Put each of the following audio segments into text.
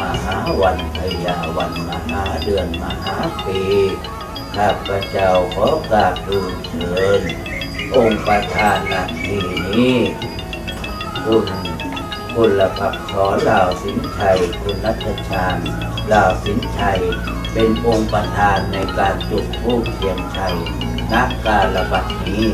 มหาวันพยาวันมหาเดือนมหาปีข้าพเจ้าขอกราบดูเชิญองค์ประธานนาทีนี้ คุณคุณละพักขอลาวสินชัยคุณรัชชานลาวสินชัยเป็นองค์ประธานในการจุดผู้เทียนชัยนักการระบัดนี้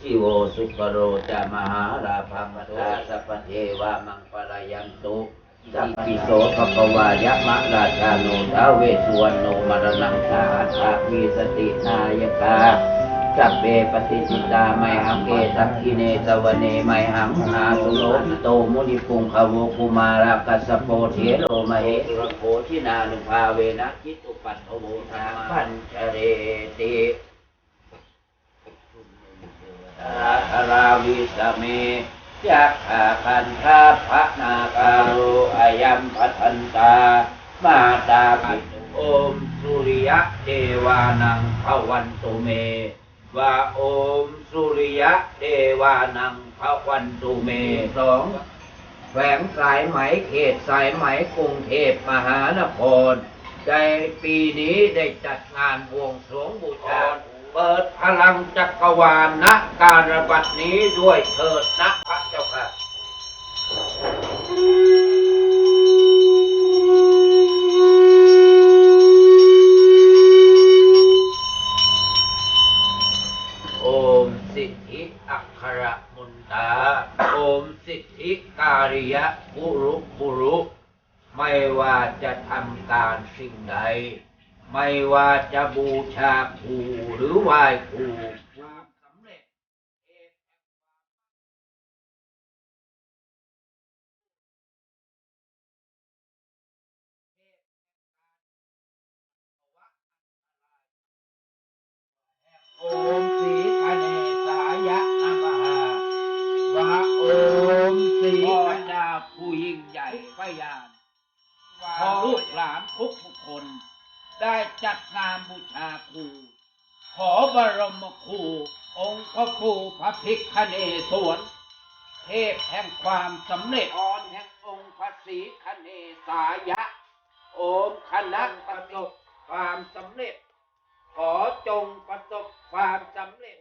ชิโวสุกโรจะมหาราภัมตาสัพเทวามังปรยันตุสัพพิโสภควายะมะราชาโนท้าเวสุวรรณโนมรณังสาหัสสะมีสตินายกาสัพเพปฏิจิตาไมหังเกสักขิเนสวเนไมหังนาสุโลโตมุนิปุงขโวกุมารากัสโปเทโลมเหสุรโคทินานุภาเวนะคิตุปัตโวธาพัญชเรติ ราธาราวิสเมจักขาคันธาภนาคารุอายัมพัทันตา มาตาปิตุโอมสุริยะเทวานังภวันตุเมว่าโอมสุริยะเทวานังภวันตุเมสองแขวงสายไหมเขตสายไหมกรุงเทพมหานคร ในปีนี้ได้จัดงานบวงสรวงบูชา เปิดพลังจักรวาลณการระบัดนี้ด้วยเถิดนะพระเจ้าค่ะโอมสิทธิอัครมุนตาโอมสิทธิการิยะบุรุบุรุ ไม่ว่าจะทำการสิ่งใด ไม่ว่าจะบูชาครูหรือไหว้ครูความสำเร็จเอกแห่งความเทพแห่งการภาวะอันตรายโอมสีคเนสายะนมหาวะโอมสีดาผู้ยิ่งใหญ่พยานขอลูกหลานทุกทุกคน ได้จัดงานบูชาครู ขอบรมครู องค์พระครูพระภิกขเนศวน เทพแห่งความสำเร็จอรแห่งองค์พระศรีคเนสายะ โอมคณะประสบความสำเร็จ ขอจงประสบความสำเร็จ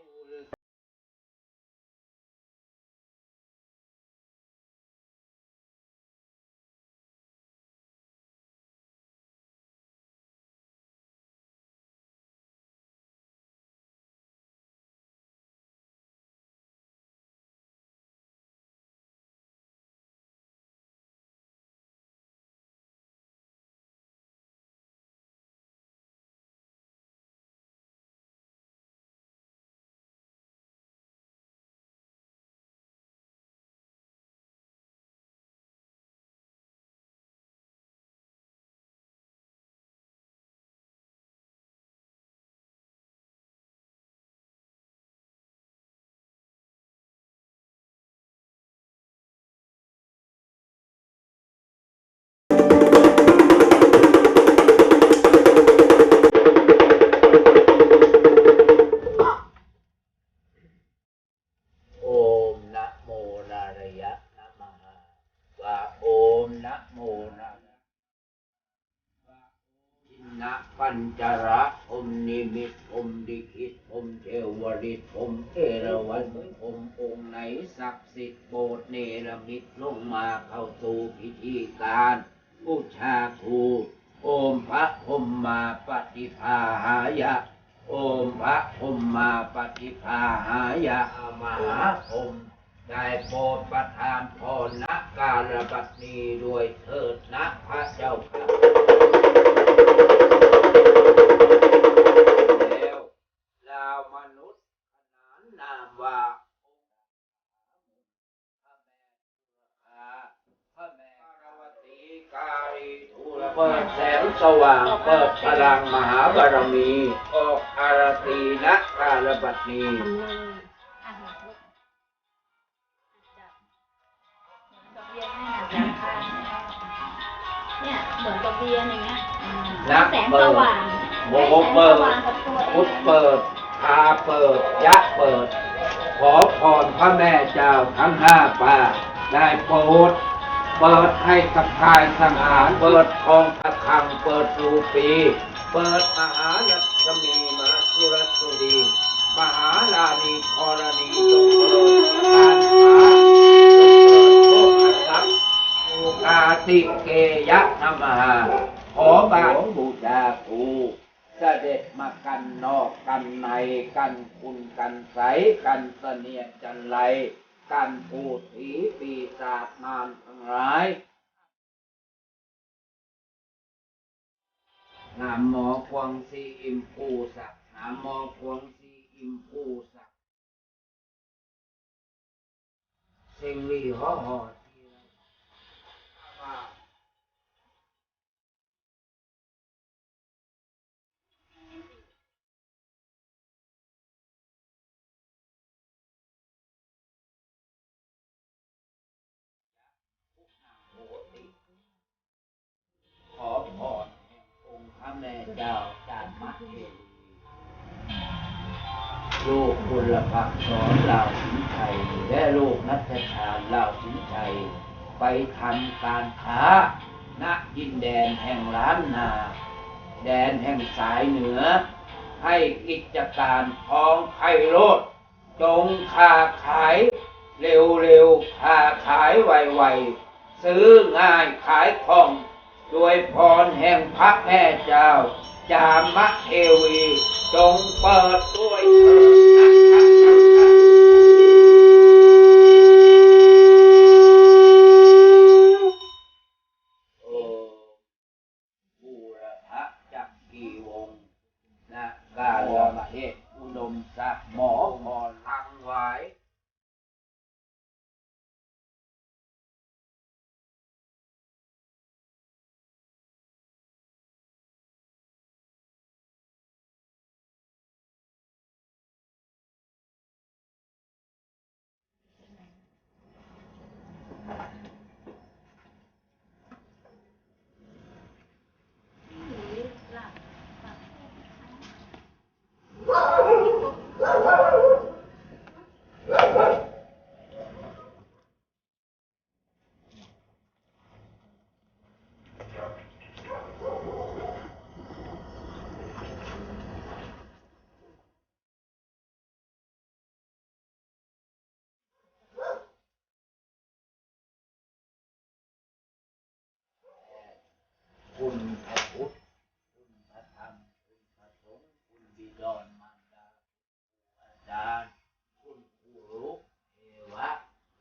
ญจระพรหมนิมิตพรหมดิคิตพรหมเทวริตพรหมเอราวัณพรหมองค์ไหนศักดิ์สิทธิ์โปรดเนรมิตลงมาเข้าสู่พิธีการบูชาครูโอมพระพมมาปฏิภาหายะโอมพระพมมาปฏิภาหายะมหาพมได้โปรดประทานพรณการบัดนี้ด้วยเถิดนะพระเจ้าค่ะ แล้วลาวมนุษย์ขนานนามว่าพระแม่พระแม่ปารวตีการีทูลเปิดแสงสว่างเปิดพลังมหาบารมีออกอารตีนะการบัดนี้ทำเลยอะหนูลุกจับเหมือนกับเรียให้หนักจับค่ะ เนี่ยเหมือนกับเรียนอย่างเงี้ยนะแสงสว่างโบกเปิดแสงสว่างกับตัวเองพุทธเปิดพาเปิดยะเปิด ขอพรพระแม่เจ้าทั้งห้าป่าได้โปรดเปิดให้กับทายสังหาร เปิดทองตะคังเปิดรูปี เปิดมหาลักษมีมาสุรสุรีมหาลานีธรณีจงเปิดการค้าจงเปิดโภคทรัพย์โอ กาติเกยะนมหาขอบาทบูชาครูเสด็จมากันนอกกันในกันคุณกันใสกันเสนียดจันไรกันพูดผีปีศาจมารทั้งหลายนามหมอควงซีอิมพูสักนามหมอควงซีอิมพูสักเซิงลีห่อห่อ เจ้าจามมะเทวีลูกบุรพักสอนเหล่าสินชัยและลูกนัทชาเหล่าสินชัย ไปทำการค้าณดินแดนแห่งล้านนา แดนแห่งสายเหนือ ให้กิจการทองไพโรดจงค้าขาย เร็วๆค้าขายไวๆซื้อง่ายขายคล่อง ด้วยพรแห่งพระแม่เจ้า จามะเทวี จงเปิดด้วยเถิดโอ้บูรพะจักกีวงศ์นะกาลมเหตุอุดมศักดิ์หมอพรลังไว้ คุณพระพุทธคุณพระธรรมคุณพระสงฆ์คุณบิดอนมารดาคุณอาจารย์คุณครูรุเทวะ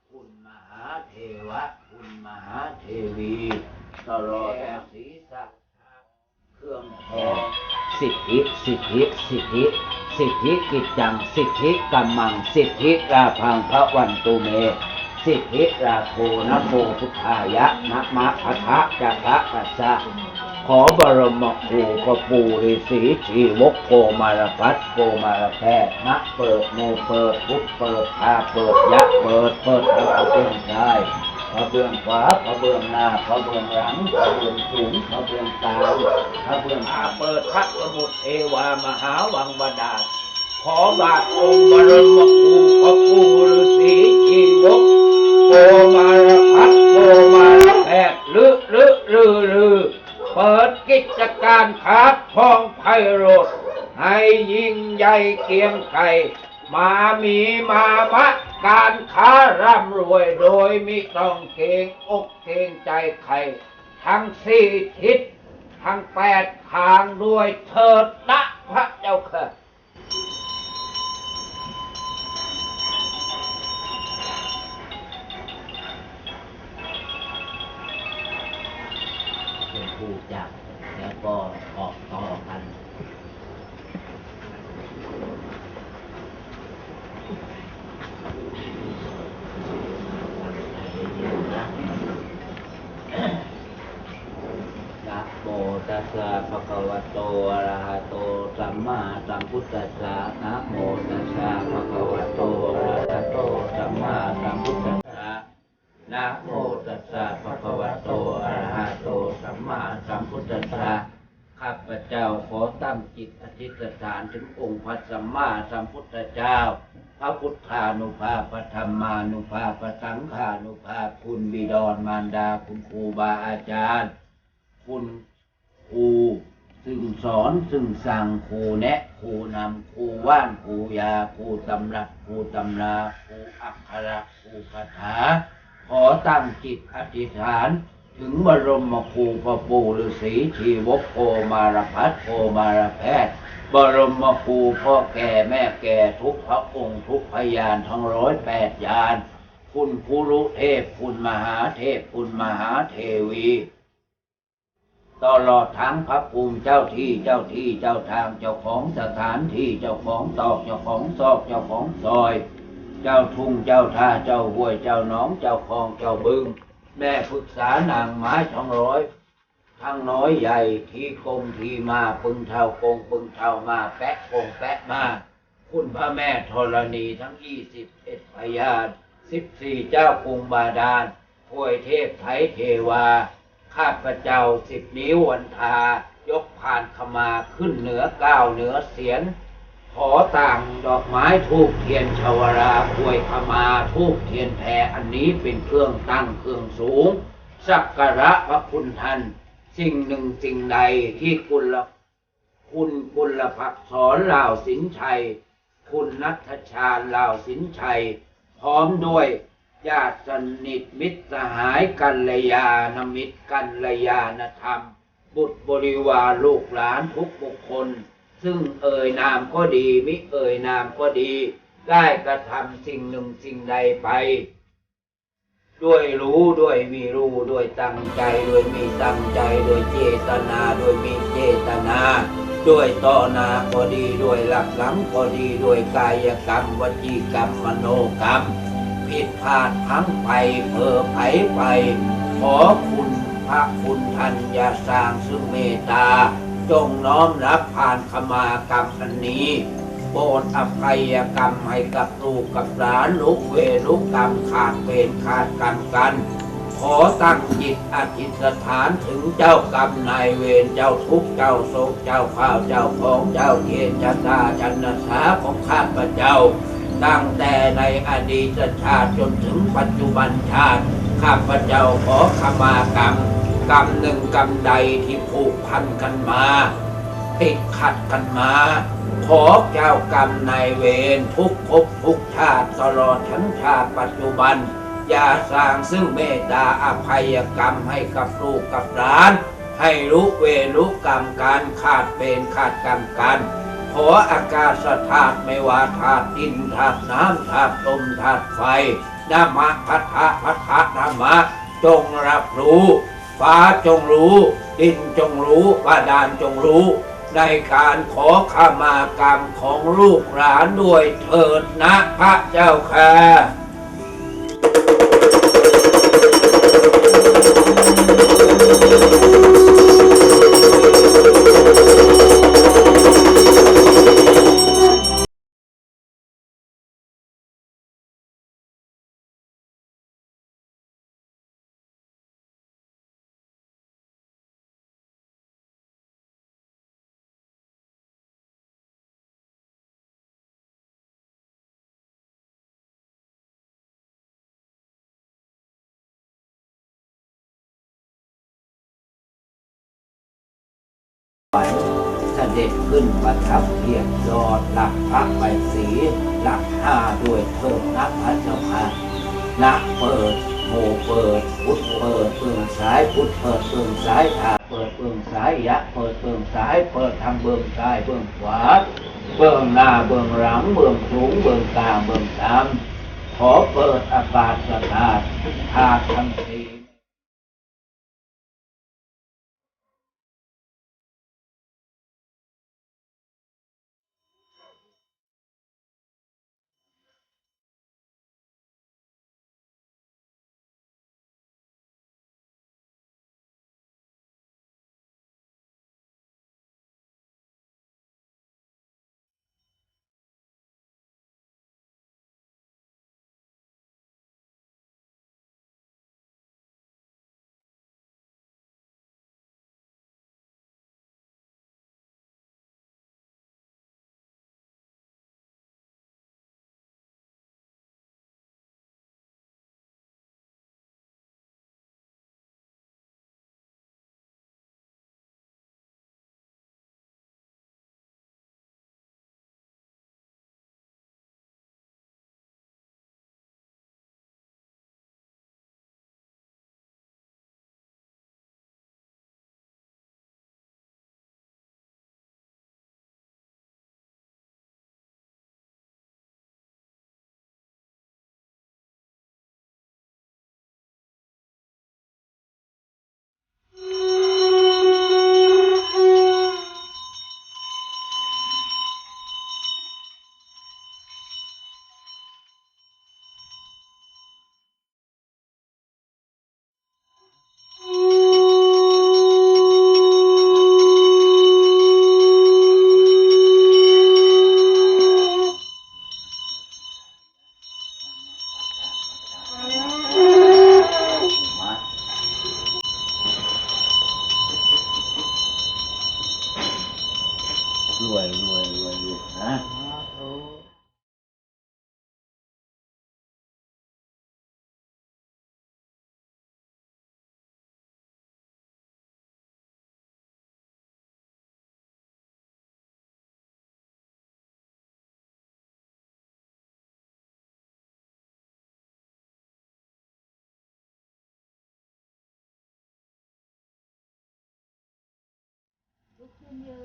คุณมหาเทวะ คุณมหาเทวีตลอดศีรษะเครื่องทองสิทธิสิทธิสิทธิสิทธิกิจจังสิทธิกัมมังสิทธิราพังพระวันตุเม สิทธิราโทนะโมพุทธายะนะมะพัทะจักะกัสสะขอบรมครูพระปูฤาษีชีวกโกมารพัฒโกมารแพทย์นะเปิดโมเปิดพุทเปิดอาเปิดยะเปิดเปิดพระเบื้องซ้ายพระเบื้องขวาพระเบื้องหน้าพระเบื้องหลังพระเบื้องสูงพระเบื้องกลางพระเบื้องอาเปิดพระสมุทรเทวามหาวังบดา ขอบาทองค์บรมครูพระปูฤาษีชีวกโกมารพัฒโกมารแพทย์ลือลือลือลือเปิดกิจการค้าทองไพโรดให้ยิงไกเกียงไกรมามีมามะการค้าร่ำรวยโดยมิต้องเกงอกเกงใจใคร ทั้งสี่ทิศ ทั้งแปดทางด้วยเถิดนะพระเจ้าค่ะ ก็ออกต่อกันนะโมตัสสะภะคะวะโตอะระหะโตสัมมาสัมพุทธัสสะนะโมตัสสะภะคะวะโตอะระหะโตสัมมาสัมพุทธัสสะนะโมตัสสะภะคะวะโตอะระหะโตสัมมาสัมพุทธัสสะ ข้าพเจ้าขอตั้งจิตอธิษฐานถึงองค์พระสัมมาสัมพุทธเจ้า พระพุทธานุภาพพระธรรมานุภาพพระสังฆานุภาพคุณบิดรมารดาคุณครูบาอาจารย์ คุณครูซึ่งสอนซึ่งสั่งครูแนะครูนำครูว่านครูยาครูตำรับครูตำราครูอักขระครูคาถา ขอตั้งจิตอธิษฐาน ถึงบรมครูพระปู่ฤาษีชีวกโอมารพัฒโอมารแพทย์ บรมครูพ่อแก่แม่แก่ทุกพระองค์ทุกพยานทั้งร้อยแปดยาน คุณครูรุเทพคุณมหาเทพคุณมหาเทวี ตลอดทั้งพระภูมิเจ้าที่เจ้าที่เจ้าทางเจ้าของสถานที่เจ้าของตอกเจ้าของซอกเจ้าของซอย เจ้าทุ่งเจ้าท่าเจ้าห้วยเจ้าหนองเจ้าคลองเจ้าบึง แม่ปรึกษานางไม้ทองร้อยทั้งน้อยใหญ่ทีกงทีมาปึงเท่ากงปึงเท่ามาแปะกงแปะมา คุณพระแม่ธรณีทั้งยี่สิบเอ็ดพยานสิบสี่เจ้ากรุงบาดาลพวยเทพไทยเทวา ข้าพระเจ้าสิบนิ้ววันทายกผ่านขมาขึ้นเหนือก้าวเหนือเสียน ขอต่างดอกไม้ทูบเทียนชาวราควยขมาทูบเทียนแพรอันนี้เป็นเครื่องตั้งเครื่องสูง สักการะพระคุณท่านสิ่งหนึ่งสิ่งใดที่คุณละคุณคุณละพักสอนเหล่าสินชัย คุณนัทชาญเหล่าสินชัย พร้อมด้วยญาติสนิทมิตรสหายกัลยาณมิตรกัลยาณธรรม บุตรบริวารลูกหลานทุกบุคคล ซึ่งเอ่ยนามก็ดีมิเอ่ยนามก็ดี ได้กระทำสิ่งหนึ่งสิ่งใดไป ด้วยรู้ด้วยมีรู้ด้วยตั้งใจด้วยมีตั้งใจด้วยเจตนาด้วยมีเจตนาด้วยต่อนาก็ดีด้วยหลักหลังก็ดีด้วยกายกรรมวจีกรรมมโนกรรมผิดพลาดพลั้งไปเพ้อไผไป ขอคุณพระคุณท่านอย่าสร้างซึ่งเมตตา จงน้อมรับผ่านขมากรรมอันนี้โปรดอภัยกรรมให้กับลูกกับหลานลุกเวรลุกกรรมขาดเวรขาดกรรมกัน ขอตั้งจิตอธิษฐานถึงเจ้ากรรมนายเวรเจ้าทุกข์เจ้าโศกเจ้าข้าวเจ้าของเจ้าเทียนชะตาจันทสาของข้าพเจ้าตั้งแต่ในอดีตชาติจนถึงปัจจุบันชาติ ข้าพเจ้าขอขมากรรม กรรมหนึ่งกรรมใดที่ผูกพันกันมา ติดขัดกันมา ขอเจ้ากรรมนายเวรทุกภพทุกชาติตลอดทั้งชาติปัจจุบัน อย่าสร้างซึ่งเมตตาอภัยกรรมให้กับลูกกับหลาน ให้รู้เวรรู้กรรมการขาดเป็นขาดกรรมกันขออากาศธาตุไม่ว่าธาตุดินธาตุน้ำธาตุลมธาตุไฟนามะพัทธะพัทธะนามะจงรับรู้ ฟ้าจงรู้ ดินจงรู้บาดาลจงรู้ ในการขอขมากรรมของลูกหลานด้วยเถิดนะพระเจ้าค่ะ ท่านด็จขึ้นประทับเพียงยอดหลักพระใบสีหลักห้าด้วยเพิ่มนักพระเจ้าค่ะนักเปิดโมเปิดพุทธเปิดเบื้องซ้ายพุทธเปิดเบื้องซ้ายทาเปิดเบื้องซ้ายยะเปิดเบื้องซ้ายเปิดทางเบื้องซ้ายเบื้องขวาเบื้องหน้าเบื้องหลังเบื้องสูงเบื้องกลางเบื้องต่ำขอเปิดอากาศสถานทุกทาทั้งสี ลุ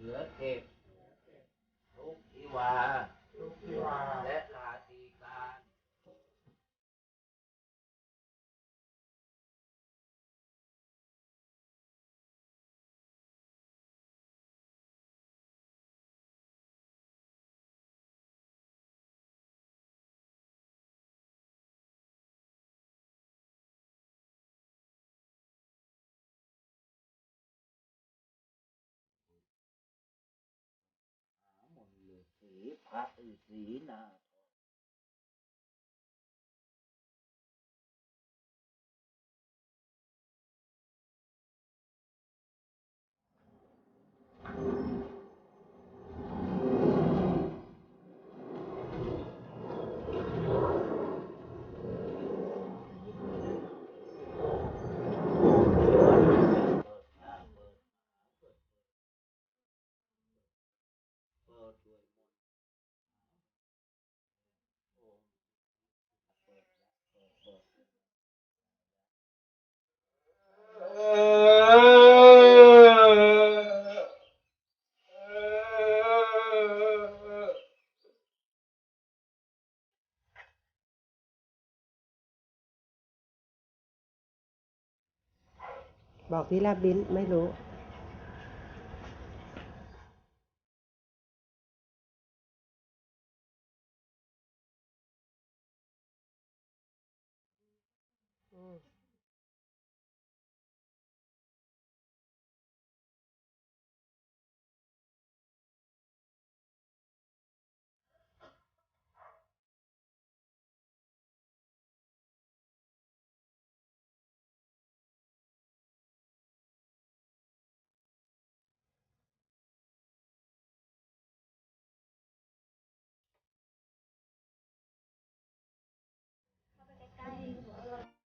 เหลือเทพทุกทิวา พระฤาษีนาถเปิดด้วยมนต์โอ้เปิดเปิดเปิด บอกที่ลาบลิ้นไม่รู้